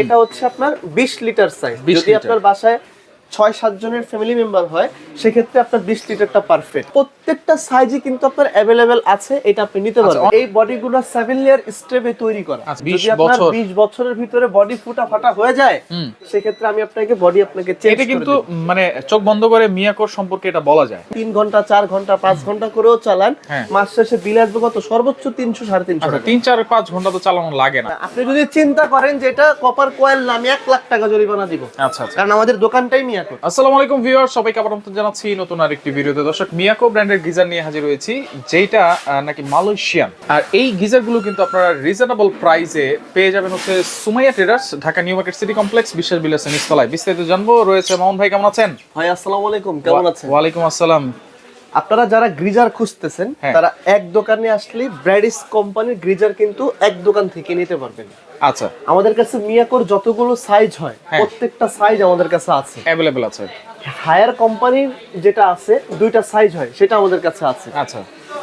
এটা হচ্ছে আপনার বিশ লিটার সাইজ 20 যদি আপনার বাসায় ছয় সাত জনের ফ্যামিলি মেম্বার হয় সেক্ষেত্রে আপনার বিশ লিটারটা পারফেক্ট প্রত্যেকটা সাইজই কিন্তু আপনার অ্যাভেলেবেল আছে এটা আপনি নিতে আচ্ছা, পারবেন। এই বডিগুলো সেভেন লেয়ার স্ট্রেপে তৈরি করা। আচ্ছা, 20 যদি আপনার বিশ বছরের ভিতরে বডি ফুটা ফাটা হয়ে যায় সেক্ষেত্রে আমি আপনাকে বডি আপনাকে চেঞ্জ এটা কিন্তু মানে চোখ বন্ধ করে মিয়াকোর সম্পর্কে এটা বলা যায়। তিন ঘণ্টা চার ঘণ্টা পাঁচ ঘণ্টা করেও চালান হ্যাঁ। মাস শেষে বিল আসবে কত? সর্বোচ্চ তিনশো সাড়ে তিনশো আচ্ছা তিন চার পাঁচ ঘণ্টা তো চালানো লাগে না। আপনি যদি চিন্তা করেন যে এটা কপার কয়েল নামে এক লাখ টাকা জরিমানা দিব। আচ্ছা কারণ আমাদের দোকানটাই মিয়াকো। আসসালামু আলাইকুম ভিউয়ার সবাইকে আবার আমন্ত্রণ জানাচ্ছি নতুন আরেকটি ভিডিওতে। দর্শক মিয়াকো ব্র্যান্ডের গিজার নিয়ে হাজির হয়েছি যেটা নাকি মালয়েশিয়ান। আর এই গিজারগুলো কিন্তু আপনারা রিজনেবল প্রাইসে পেয়ে যাবেন হচ্ছে Sumaiya traders Dhaka New Market City Complex বিশ্বাস বিলাসের নিচতলায়। বিস্তারিত জানব রয়েছে মামুন ভাই কেমন আছেন? ভাই আসসালামু আলাইকুম কেমন আছেন? ওয়ালাইকুম আসসালাম। আপনারা যারা গ্রিজার খুঁজতেছেন হ্যাঁ। তারা এক দোকানে আসলে ব্র্যাডিস কোম্পানির গ্রিজার কিন্তু এক দোকান থেকে নিতে পারবেন। আচ্ছা। আমাদের কাছে মিয়াকোর যতগুলো সাইজ হয় হ্যাঁ। প্রত্যেকটা সাইজ আমাদের কাছে আছে। অ্যাভেলেবেল আছে। হায়ার কোম্পানির যেটা আছে দুইটা সাইজ হয় সেটা আমাদের কাছে আছে। আচ্ছা।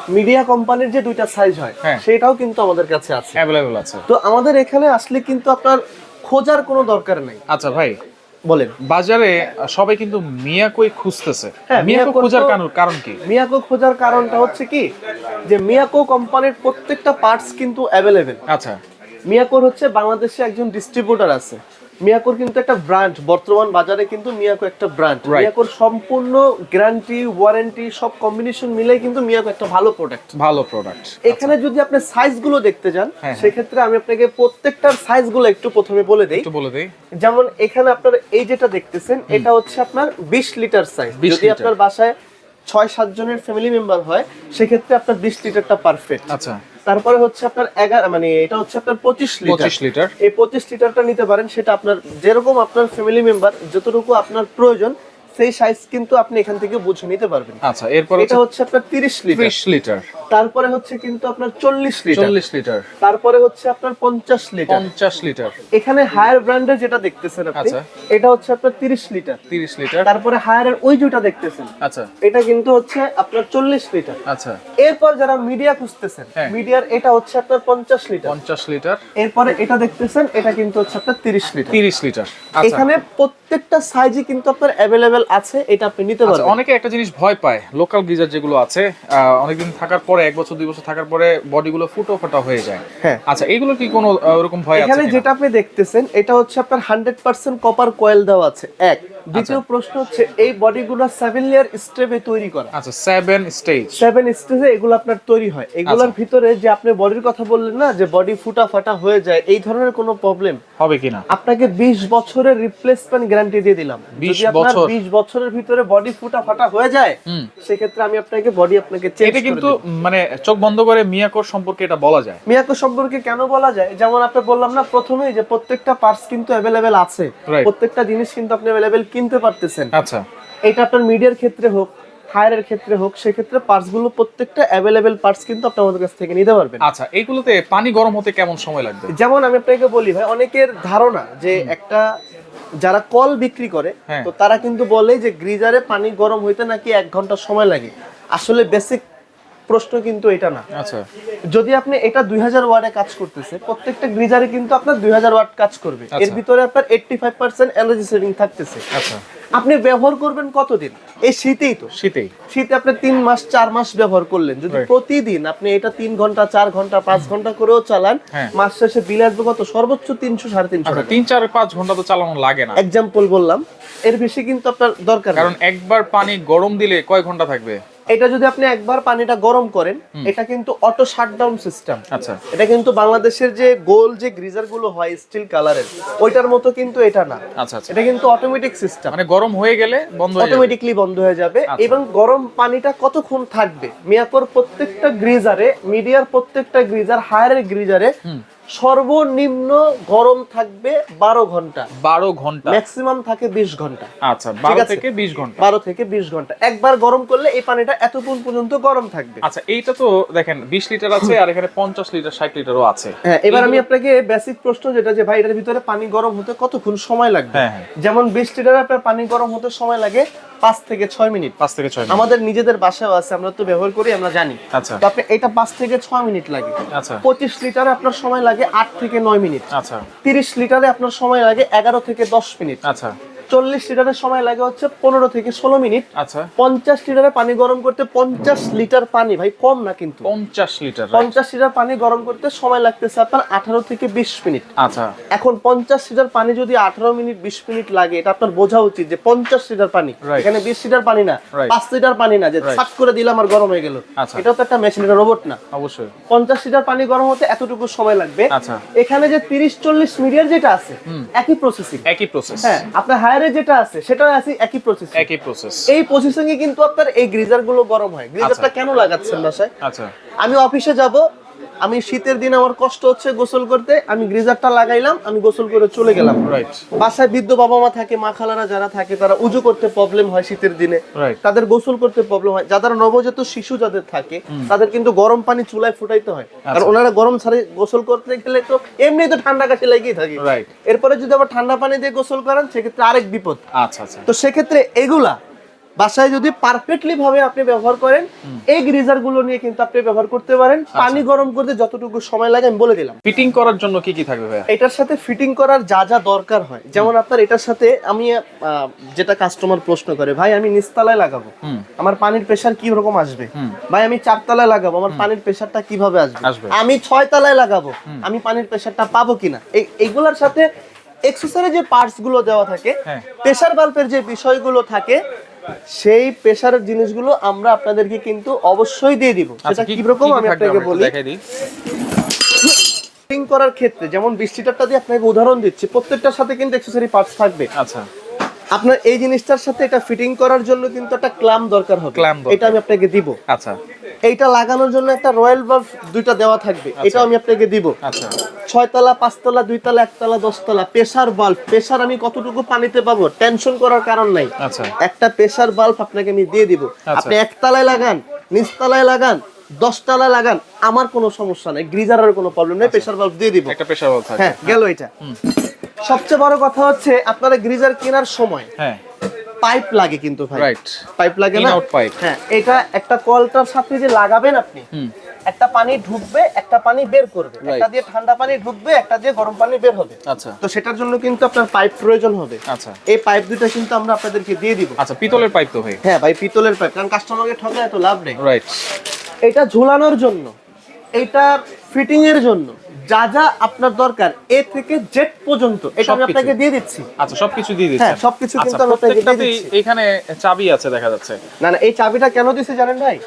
মিডিয়া কোম্পানির যে দুইটা সাইজ হয় হ্যাঁ। সেটাও কিন্তু আমাদের কাছে আছে। অ্যাভেলেবেল আছে। তো আমাদের এখানে আসলে কিন্তু আপনার খোঁজার কোনো দরকার নেই। আচ্ছা ভাই। বলেন। বাজারে সবাই কিন্তু মিয়াকোই খুঁজতেছে। হ্যাঁ, মিয়াকো খোঁজার কারণ কারণ কি? মিয়াকো খোঁজার কারণটা হচ্ছে কি? যে মিয়াকো কোম্পানির প্রত্যেকটা পার্টস কিন্তু অ্যাভেলেবেল আচ্ছা। মিয়াকোর হচ্ছে বাংলাদেশে একজন ডিস্ট্রিবিউটর আছে। মিয়াকোর কিন্তু একটা ব্র্যান্ড বর্তমান বাজারে কিন্তু মিয়াকো একটা ব্র্যান্ড মিয়াকোর সম্পূর্ণ গ্যারান্টি ওয়ারেন্টি সব কম্বিনেশন মিলে কিন্তু মিয়াকো একটা ভালো প্রোডাক্ট ভালো প্রোডাক্ট এখানে যদি আপনি সাইজগুলো দেখতে যান হ্যাঁ। সেক্ষেত্রে আমি আপনাকে প্রত্যেকটার সাইজগুলো একটু প্রথমে বলে দেই। একটু বলে দেই। যেমন এখানে আপনার এই যেটা দেখতেছেন এটা হচ্ছে আপনার বিশ লিটার সাইজ 20 যদি আপনার বাসায় ছয় সাত জনের ফ্যামিলি মেম্বার হয় সেক্ষেত্রে আপনার বিশ লিটারটা পারফেক্ট আচ্ছা। তারপরে হচ্ছে আপনার এগারো মানে এটা হচ্ছে আপনার পঁচিশ লিটার। পঁচিশ লিটার। এই পঁচিশ লিটারটা নিতে পারেন সেটা আপনার যেরকম আপনার ফ্যামিলি মেম্বার যতটুকু আপনার প্রয়োজন সেই সাইজ কিন্তু আপনি এখান থেকে বুঝে নিতে পারবেন। আচ্ছা এরপর এটা হচ্ছে আপনার তিরিশ লিটার। ত্রিশ লিটার। তারপরে হচ্ছে কিন্তু আপনার চল্লিশ লিটার। চল্লিশ লিটার। তারপরে হচ্ছে আপনার পঞ্চাশ লিটার। পঞ্চাশ লিটার। এখানে হায়ার ব্র্যান্ডের যেটা দেখতেছেন আপনি আচ্ছা। এটা হচ্ছে আপনার তিরিশ লিটার। তিরিশ লিটার। তারপরে হায়ারের ওই যেটা দেখতেছেন আচ্ছা। এটা কিন্তু হচ্ছে আপনার চল্লিশ লিটার। আচ্ছা। এরপর যারা মিডিয়া খুঁজতেছেন হ্যাঁ। মিডিয়ার এটা হচ্ছে আপনার পঞ্চাশ লিটার। পঞ্চাশ লিটার। এরপরে এটা দেখতেছেন এটা কিন্তু হচ্ছে আপনার তিরিশ লিটার। তিরিশ লিটার। আচ্ছা। এখানে প্রত্যেকটা সাইজই কিন্তু আপনার অ্যাভেলেবেল আছে এটা আপনি নিতে আচ্ছা, পারবেন। অনেকে একটা জিনিস ভয় পায় লোকাল গিজার যেগুলো আছে অনেকদিন থাকার পরে এক বছর দুই বছর থাকার পরে বডিগুলো ফুটো ফাটা হয়ে যায়। হ্যাঁ। আচ্ছা এগুলো কি কোনো ওরকম ভয় আছে এখানে যেটা আপনি দেখতেছেন এটা হচ্ছে আপনার হান্ড্রেড পার্সেন্ট কপার কয়েল দেওয়া আছে এক। দ্বিতীয় আচ্ছা। প্রশ্ন হচ্ছে এই বডিগুলো সেভেন লেয়ার স্ট্রেপে তৈরি করা। আচ্ছা সেভেন স্টেজ সেভেন স্টেজে এগুলো আপনার তৈরি হয়। এগুলোর আচ্ছা। ভিতরে যে আপনি বডির কথা বললেন না যে বডি ফুটা ফাটা হয়ে যায় এই ধরনের কোনো প্রবলেম হবে কিনা? আপনাকে 20 বছরের রিপ্লেসমেন্ট গ্যারান্টি দিয়ে দিলাম। যদি আপনার 20 বছরের ভিতরে বডি ফুটা ফাটা হয়ে যায়। সেক্ষেত্রে আমি আপনাকে বডি আপনাকে চেঞ্জ এটা কিন্তু মানে চোখ বন্ধ করে মিয়াকোর সম্পর্কে এটা বলা যায়। মিয়াকো সম্পর্কে কেন বলা যায়? যেমন আপনি বললাম না প্রথমেই যে প্রত্যেকটা পার্টস কিন্তু অ্যাভেলেবেল আছে। প্রত্যেকটা জিনিস কিন্তু আপনি অ্যাভেলেবেল কিনতে পারতেছেন। আচ্ছা। এটা আপনার মিডিয়ার ক্ষেত্রে হোক হায়ারের ক্ষেত্রে হোক সেক্ষেত্রে পার্টসগুলো প্রত্যেকটা অ্যাভেলেবেল পার্টস কিন্তু আপনি আমাদের কাছ থেকে নিতে পারবেন। আচ্ছা এইগুলোতে পানি গরম হতে কেমন সময় লাগবে? যেমন আমি আপনাকে বলি ভাই অনেকের ধারণা যে একটা যারা কল বিক্রি করে হ্যাঁ। তো তারা কিন্তু বলে যে গ্রিজারে পানি গরম হইতে নাকি এক ঘণ্টা সময় লাগে। আসলে বেসিক প্রশ্ন কিন্তু এটা না। আচ্ছা। যদি আপনি এটা দুই হাজার ওয়ার্ডে কাজ করতেছে প্রত্যেকটা গ্রিজারে কিন্তু আপনার দুই হাজার ওয়াট কাজ করবে। এর আচ্ছা। ভিতরে আপনার eighty five percent energy saving থাকতেছে। আচ্ছা। আপনি ব্যবহার করবেন কতদিন? এই শীতেই তো। শীতেই। শীতে আপনি তিন মাস চার মাস ব্যবহার করলেন। যদি প্রতিদিন আপনি এটা তিন ঘণ্টা চার ঘণ্টা পাঁচ ঘণ্টা করেও চালান হ্যাঁ। মাস শেষে বিল আসবে কত? সর্বোচ্চ তিনশো সাড়ে তিনশো তিন চার পাঁচ ঘণ্টা তো চালানো লাগে না। এক্সাম্পল বললাম। এর বেশি কিন্তু আপনার দরকার কারণ একবার পানি গরম দিলে কয় ঘণ্টা থাকবে? এটা যদি আপনি একবার পানিটা গরম করেন এটা কিন্তু অটো শাটডাউন সিস্টেম আচ্ছা। এটা কিন্তু বাংলাদেশের যে গোল যে গ্রিজারগুলো হয় স্টিল কালারের ওইটার মতো কিন্তু এটা না। আচ্ছা আচ্ছা। এটা কিন্তু অটোমেটিক সিস্টেম মানে গরম হয়ে গেলে বন্ধ হয়ে যাবে। অটোমেটিকলি বন্ধ হয়ে যাবে। আচ্ছা। এবং গরম পানিটা কতক্ষণ থাকবে? মিয়াকোর প্রত্যেকটা গ্রিজারে মিডিয়ার প্রত্যেকটা গ্রিজার হায়ারের গ্রিজারে সর্বনিম্ন গরম থাকবে বারো ঘণ্টা। বারো ঘণ্টা। ম্যাক্সিমাম থাকে বিশ ঘণ্টা। আচ্ছা বারো থেকে বিশ ঘণ্টা। বারো থেকে বিশ ঘণ্টা। একবার গরম করলে এই পানিটা এতক্ষণ পর্যন্ত গরম থাকবে। আচ্ছা এইটা তো দেখেন বিশ লিটার আছে আর এখানে পঞ্চাশ লিটার ষাট লিটারও আছে। হ্যাঁ এবার আমি আপনাকে বেসিক প্রশ্ন যেটা যে ভাই এটার ভিতরে পানি গরম হতে কতক্ষণ সময় লাগবে? হ্যাঁ, হ্যাঁ। যেমন বিশ লিটার আপনার পানি গরম হতে সময় লাগে পাঁচ থেকে ছয় মিনিট। পাঁচ থেকে ছয় আমাদের নিজেদের বাসাও আছে আমরা তো ব্যবহার করি আমরা জানি। আচ্ছা। তো আপনি এটা পাঁচ থেকে ছয় মিনিট লাগে। আচ্ছা। পঁচিশ লিটার আপনার সময় লাগে আট থেকে নয় মিনিট। আচ্ছা। তিরিশ লিটারে আপনার সময় লাগে এগারো থেকে দশ মিনিট। আচ্ছা। চল্লিশ লিটারের সময় লাগে হচ্ছে পনেরো থেকে ষোলো মিনিট। আচ্ছা। পঞ্চাশ লিটারে পানি গরম করতে পঞ্চাশ লিটার পানি ভাই কম না কিন্তু। পঞ্চাশ লিটার পঞ্চাশ লিটার পানি গরম করতে সময় লাগতেছে আপনার আঠারো থেকে বিশ মিনিট। আচ্ছা। এখন পঞ্চাশ লিটার পানি যদি আঠারো মিনিট বিশ মিনিট লাগে এটা আপনার বোঝা উচিত যে পঞ্চাশ লিটার পানি। এখানে বিশ লিটার পানি না পাঁচ লিটার পানি না যে Right. করে দিলাম আর গরম হয়ে গেল। আচ্ছা। এটা তো একটা মেশিন এটা রোবট না। অবশ্যই। পঞ্চাশ লিটার পানি গরম হতে এতটুকু সময় লাগবে। আচ্ছা। এখানে যে তিরিশ চল্লিশ মিডিয়ার যেটা আছে একই প্রসেসিং একই প্রসেস হ্যাঁ আপনার হায়ারে যেটা আছে সেটা আছে একই প্রসেস একই প্রসেস এই প্রসেসিং এ কিন্তু আপনার এই গ্রিজারগুলো গরম হয়। গ্রিজারটা কেন লাগাচ্ছেন বাসায়? আচ্ছা। আমি অফিসে যাব আমি শীতের দিন আমার কষ্ট হচ্ছে গোসল করতে আমি গ্রিজারটা লাগাইলাম আমি গোসল করে চলে গেলাম। বাসায় বৃদ্ধ বাবা মা থাকে মা খালারা যারা থাকে তারা উজু করতে প্রবলেম হয় শীতের দিনে। তাদের গোসল করতে প্রবলেম হয়। যারা নবজাত শিশু যাদের থাকে তাদের কিন্তু গরম পানি চুলায় ফুটাইতে হয়। আচ্ছা। কারণ ওনারা গরম ছাড়ে গোসল করতে গেলে তো এমনি তো ঠান্ডা কাশি লেগেই থাকে. এরপরে যদি আবার ঠান্ডা পানি দিয়ে গোসল করেন সেক্ষেত্রে আরেক বিপদ। আচ্ছা আচ্ছা। তো সেক্ষেত্রে এগুলা বাসায় যদি পারফেক্টলি ভাবে আপনি ব্যবহার করেন এই গ্রিজারগুলো নিয়ে কিন্তু আপনি ব্যবহার করতে পারেন। আচ্ছা। পানি গরম করতে যতটুকু সময় লাগে আমি বলে দিলাম। ফিটিং করার জন্য কি কি থাকবে ভাইয়া? এটার সাথে ফিটিং করার যা যা দরকার হয়। যেমন আপনার এটার সাথে আমি যেটা কাস্টমার প্রশ্ন করে ভাই আমি নিচতলায় লাগাবো। আমার পানির প্রেসার কি রকম আসবে? ভাই আমি চারতলায় লাগাবো। আমার পানির প্রেসারটা কীভাবে আসবে। আমি ছয় তলায় লাগাবো আমি পানির প্রেসারটা পাবো কিনা? এই এগুলোর সাথে এক্সেসরি যে পার্টসগুলো দেওয়া থাকে হ্যাঁ। প্রেসার বাল্বের যে বিষয়গুলো থাকে সেই প্রেসারের জিনিসগুলো আমরা আপনাদেরকে কিন্তু অবশ্যই দিয়ে দিব। সেটা আচ্ছা কি রকম আমি আপনাকে বলি? দেখাই দিই ফিটিং করার ক্ষেত্রে যেমন বিশ দিয়ে আপনাকে উদাহরণ দিচ্ছি প্রত্যেকটার সাথে কিন্তু অ্যাক্সেসরি পার্টস থাকবে। আচ্ছা। আপনার এই জিনিসটার সাথে এটা ফিটিং করার জন্য কিন্তু একটা ক্লাম দরকার হবে। এটা আমি আপনাকে দিব। আচ্ছা। এইটা লাগানোর জন্য একটা রয়্যাল বাল্ব দুইটা দেওয়া থাকবে। এটাও আমি আপনাকে দিব। আচ্ছা। ছয়তলা পাঁচতলা দুইতলা একতলা দশতলা প্রেসার বাল্ব। প্রেসার আমি কতটুকু পানিতে পাবো? টেনশন করার কারণ নাই। আচ্ছা। একটা প্রেসার বাল্ব আপনাকে আমি দিয়ে দিব। আচ্ছা। আপনি একতলায় লাগান নিচতলায় লাগান দশতলায় লাগান আমার কোনো সমস্যা নাই। গ্রিজারের কোনো প্রবলেম নেই প্রেসার বাল্ব দিয়ে দিব। একটা প্রেসার বাল্ব হ্যাঁ গেল এটা। সবচেয়ে বড় কথা হচ্ছে আপনারা গ্রিজার কেনার সময় হ্যাঁ। পাইপ লাগে কিন্তু ভাই। রাইট পাইপ লাগে না? Out pipe। হ্যাঁ এটা একটা কলটার সাথে যে লাগাবেন আপনি হুম। একটা পানি ঢুকবে একটা পানি বের করবে। একটা দিয়ে ঠান্ডা পানি ঢুকবে একটা দিয়ে গরম পানি বের হবে। আচ্ছা। তো সেটার জন্য কিন্তু আপনার পাইপ প্রয়োজন হবে। আচ্ছা। এই পাইপ দুটো কিন্তু আমরা আপনাদেরকে দিয়ে দিব। আচ্ছা পিতলের পাইপ তো ভাই। হ্যাঁ ভাই পিতলের পাইপ কারণ কাস্টমারকে ঠকায় তো লাভ নেই। রাইট এটা ঝোলানোর জন্য। এইটার ফিটিং এর জন্য যা যা আপনার দরকার এ থেকে জেড পর্যন্ত এটা আমি আপনাকে দিয়ে দিচ্ছি। আচ্ছা সবকিছু দিয়ে দিচ্ছেন হ্যাঁ, সবকিছু কিন্তু আচ্ছা, আমি আপনাকে দিয়ে দিচ্ছি। এখানে চাবি আছে দেখা যাচ্ছে। না না এই চাবিটা কেন দিছে জানেন ভাই?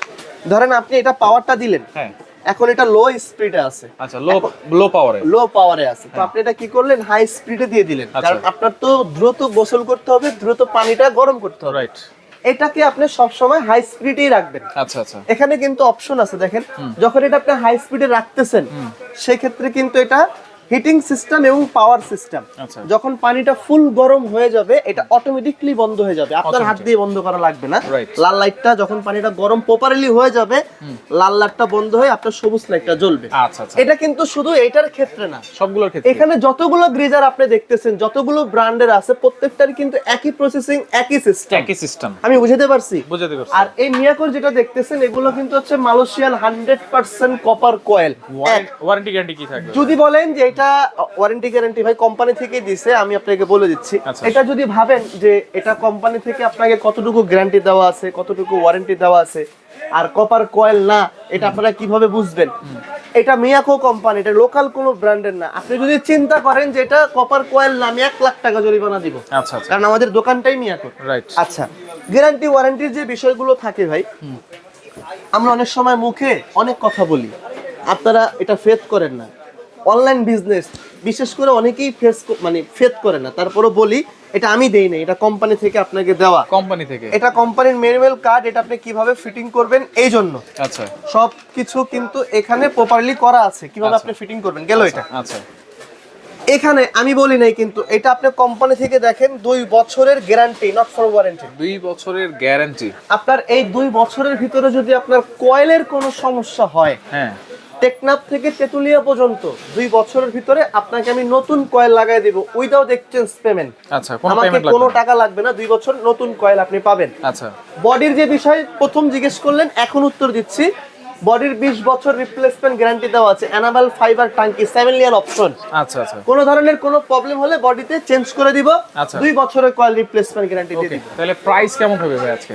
ধরেন আপনি এটা পাওয়ারটা দিলেন। হ্যাঁ। এখন এটা লো স্পিডে আছে। আচ্ছা লো লো পাওয়ারে লো পাওয়ারে আছে। তো আপনি এটা কি করলেন? হাই স্পিডে দিয়ে দিলেন। আচ্ছা। কারণ আপনার তো দ্রুত গোসল করতে হবে দ্রুত পানিটা গরম করতে হবে। রাইট এটাকে আপনি সব সময় হাই স্পিডেই রাখবেন। আচ্ছা আচ্ছা। এখানে কিন্তু অপশন আছে দেখেন। যখন এটা আপনি হাই স্পিডে রাখতেছেন সেই ক্ষেত্রে কিন্তু এটা হিটিং সিস্টেম এবং পাওয়ার সিস্টেম আচ্ছা। যখন পানিটা ফুল গরম হয়ে যাবে এটা অটোমেটিকলি বন্ধ হয়ে যাবে। আপনার হাত দিয়ে বন্ধ করা লাগবে না। লাল লাইটটা যখন পানিটা গরম প্রপারলি হয়ে যাবে লাল লাইটটা বন্ধ হয়ে আপনার সবুজ লাইটটা জ্বলবে। আচ্ছা আচ্ছা। এটা কিন্তু শুধু এটার ক্ষেত্রে না। সবগুলোর ক্ষেত্রে। এখানে যতগুলো গ্রিজার আপনি দেখতেছেন যতগুলো ব্র্যান্ডের আছে প্রত্যেকটার কিন্তু একই প্রসেসিং একই সিস্টেম একই সিস্টেম আমি বুঝাতে পারছি? বুঝাতে পারছি। আর এই মিয়াকোর যেটা দেখতেছেন এগুলো কিন্তু হচ্ছে Malaysian hundred percent copper coil warranty guarantee কি থাকবে যদি বলেন যে এটা ওয়ারেন্টি গ্যারান্টি ভাই কোম্পানি থেকে দিছে আমি আপনাকে বলে দিচ্ছি। আচ্ছা। এটা যদি ভাবেন যে এটা কোম্পানি থেকে আপনাকে কতটুকু গ্যারান্টি দেওয়া আছে কতটুকু ওয়ারেন্টি দেওয়া আছে আর কপার কয়েল না এটা আপনারা কীভাবে বুঝবেন? এটা মিয়াকো কোম্পানি এটা লোকাল কোনো ব্র্যান্ডের না। আপনি যদি চিন্তা করেন যে এটা কপার কয়েল না আমি এক লাখ টাকা জরিমানা দিব। আচ্ছা আচ্ছা। কারণ আমাদের দোকানটাই মিয়াকো রাইট আচ্ছা গ্যারান্টি ওয়ারেন্টির যে বিষয়গুলো থাকে ভাই আমরা অনেক সময় মুখে অনেক কথা বলি। আপনারা এটা ফেথ করেন না। অনলাইন বিজনেস বিশেষ করে অনেকেই ফেস মানে ফেদ করে না। তারপরে বলি এটা আমি দেই না এটা কোম্পানি থেকে আপনাকে দেওয়া। কোম্পানি থেকে? এটা কোম্পানির ম্যানুয়াল কার্ড এটা আপনি কীভাবে ফিটিং করবেন এই জন্য। আচ্ছা। সব কিছু কিন্তু এখানে প্রপারলি করা আছে। কীভাবে আচ্ছা। আপনি ফিটিং করবেন গেল এটা। আচ্ছা। এখানে আমি বলি নাই কিন্তু এটা আপনি কোম্পানি থেকে দেখেন দুই বছরের গ্যারান্টি নট ফর ওয়ারেন্টি দুই বছরের গ্যারান্টি আপনার এই দুই বছরের ভিতরে যদি আপনার কয়েলের কোনো সমস্যা হয় হ্যাঁ। টেকনাফ থেকে তেতুলিয়া পর্যন্ত দুই বছরের ভিতরে আপনাকে আমি নতুন কয়েল লাগাই দিব উইদাউট এক্সচেঞ্জ পেমেন্ট আচ্ছা কোনো আমাকে পেমেন্ট কোনো। টাকা লাগবে না দুই বছর নতুন কয়েল আপনি পাবেন। আচ্ছা। বডির যে বিষয় প্রথম জিজ্ঞেস করলেন এখন উত্তর দিচ্ছি। বডির বিশ বছর রিপ্লেসমেন্ট গ্যারান্টি দেওয়া আছে অ্যানাবেল ফাইবার টাঙ্কি সেভেন লিয়ার অপশন আচ্ছা আচ্ছা। কোনো ধরনের কোনো প্রবলেম হলে বডিতে চেঞ্জ করে দিব। আচ্ছা। দুই বছরের কয়েল রিপ্লেসমেন্ট গ্যারান্টি দিয়ে দিব। তাহলে প্রাইস কেমন হবে ভাই আজকে?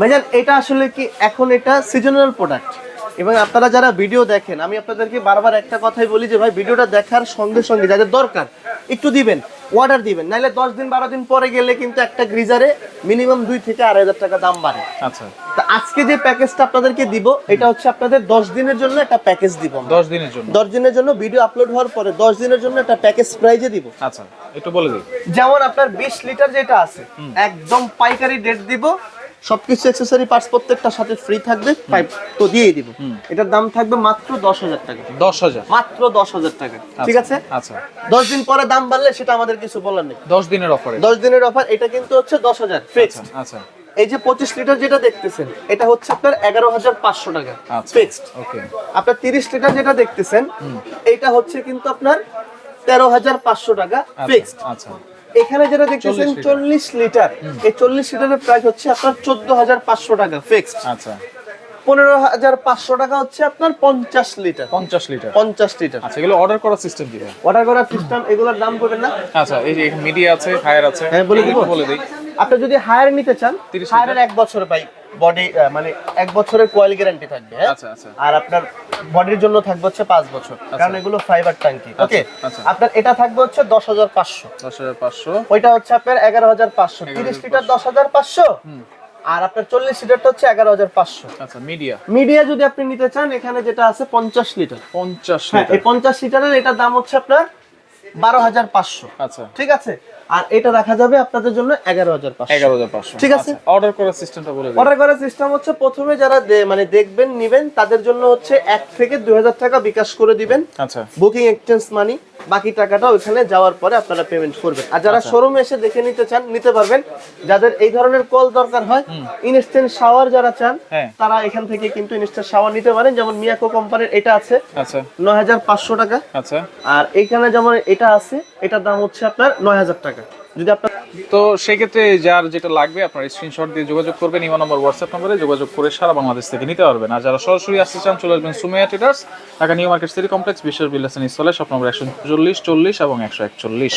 ভাইজান এটা আসলে কি এখন এটা সিজনাল প্রোডাক্ট এবং আপনারা যারা ভিডিও দেখেন আমি আপনাদেরকে বারবার একটা কথাই বলি যে ভাই ভিডিওটা দেখার সঙ্গে সঙ্গে যাদের দরকার একটু দিবেন অর্ডার দিবেন নাহলে দশ দিন বারো দিন পরে গেলে কিন্তু একটা গ্রিজারে মিনিমাম দুই থেকে আড়াই হাজার টাকা দাম বাড়ে। আচ্ছা। তা আজকে যে প্যাকেজটা আপনাদেরকে দিব এটা হচ্ছে আপনাদের দশ দিনের জন্য একটা প্যাকেজ দিব দশ দিনের জন্য। দশ দিনের জন্য ভিডিও আপলোড হওয়ার পরে দশ দিনের জন্য একটা প্যাকেজ প্রাইজে দিব। আচ্ছা একটু বলে দিই। যেমন আপনার বিশ লিটার যেটা আছে একদম পাইকারি ডেট দিব সবকিছু অ্যাক্সেসরি পার্টস প্রত্যেকটার সাথে ফ্রি থাকবে পাইপ তো দিয়ে দিব। এটার দাম থাকবে মাত্র দশ হাজার টাকা। দশ হাজার। মাত্র দশ হাজার টাকা। ঠিক আছে? আচ্ছা। দশ দিন পরে দাম বাড়লে সেটা আমাদের কিছু বলার নেই। দশ দিনের অফারে দশ দিনের অফার এটা কিন্তু হচ্ছে দশ হাজার ফিক্সড আচ্ছা এই যে পঁচিশ লিটার যেটা দেখতেছেন এটা হচ্ছে আপনার এগারো হাজার পাঁচশো টাকা আচ্ছা ফিক্সড ওকে আপনার তিরিশ লিটার যেটা দেখতেছেন এটা হচ্ছে কিন্তু আপনার তেরো হাজার পাঁচশো টাকা ফিক্সড আচ্ছা। এখানে যেটা দেখতেছেন চল্লিশ লিটার। এই চল্লিশ লিটারের প্রাইস হচ্ছে আপনার চোদ্দ হাজার পাঁচশো টাকা ফিক্সড আচ্ছা। পনেরো হাজার পাঁচশো টাকা হচ্ছে আপনার পঞ্চাশ লিটার। পঞ্চাশ লিটার। পঞ্চাশ লিটার। আচ্ছা এগুলো অর্ডার করার সিস্টেম কি অর্ডার করার সিস্টেম এগুলোর দাম করবেন না? আচ্ছা এই যে মিডিয়া আছে হায়ার আছে হ্যাঁ, বলে দিব? বলে দিই। আপনি যদি হায়ার নিতে চান 30 হায়ারের এক বছর পাই বডি মানে এক বছরের কোয়াল গ্যারান্টি থাকবে হ্যাঁ? আচ্ছা আচ্ছা। আর আপনার বডির জন্য থাকবে হচ্ছে পাঁচ বছর কারণ এগুলো ফাইবার ট্যাঙ্কি ওকে আচ্ছা। আপনার এটা থাকবে হচ্ছে দশ হাজার পাঁচশো। দশ হাজার পাঁচশো। ওইটা হচ্ছে আপনার এগারো হাজার পাঁচশো তিরিশ লিটার দশ হাজার পাঁচশো আর আপনার চল্লিশ লিটারটা হচ্ছে এগারো হাজার পাঁচশো। আচ্ছা মিডিয়া মিডিয়া যদি আপনি নিতে চান এখানে যেটা আছে পঞ্চাশ লিটার। পঞ্চাশ হ্যাঁ লিটার। এই পঞ্চাশ লিটারের এটার দাম হচ্ছে আপনার বারো হাজার পাঁচশো। আচ্ছা। ঠিক আছে? আর এটা রাখা যাবে আপনাদের জন্য এগারো হাজার পাঁচশো। এগারো হাজার পাঁচশো। ঠিক আছে। অর্ডার করার সিস্টেমটা বলে অর্ডার করার সিস্টেম হচ্ছে প্রথমে যারা মানে দেখবেন নিবেন তাদের জন্য হচ্ছে এক থেকে দুই হাজার টাকা বিকাশ করে দিবেন। আচ্ছা। বুকিং এক্সচেঞ্জ মানি বাকি টাকাটা ওইখানে যাওয়ার পরে আপনারা পেমেন্ট করবেন। আর যারা শোরুমে এসে দেখে নিতে চান নিতে পারবেন। যাদের এই ধরনের কল দরকার হয় ইনস্ট্যান্ট শাওয়ার যারা চান হ্যাঁ। তারা এখান থেকে কিন্তু ইনস্ট্যান্ট শাওয়ার নিতে পারেন। যেমন মিয়াকো কোম্পানির এটা আছে আচ্ছা। নয় হাজার পাঁচশো টাকা। আচ্ছা। আর এইখানে যেমন এটা আছে এটার দাম হচ্ছে আপনার নয় হাজার টাকা। যদি আপনার তো সেক্ষেত্রে যার যেটা লাগবে আপনার স্ক্রিনশট দিয়ে যোগাযোগ করবেন, ইমা নম্বর হোয়াটসঅ্যাপ নম্বরে যোগাযোগ করে সারা বাংলাদেশ থেকে নিতে পারবেন। আর যারা সরাসরি আসতে চান, চলে আসবেন Sumiya traders Dhaka New Market City Complex, বিশ্বের বিল্লাসন ইসলে শপ নম্বর একশো চল্লিশ চল্লিশ এবং একশো একচল্লিশ।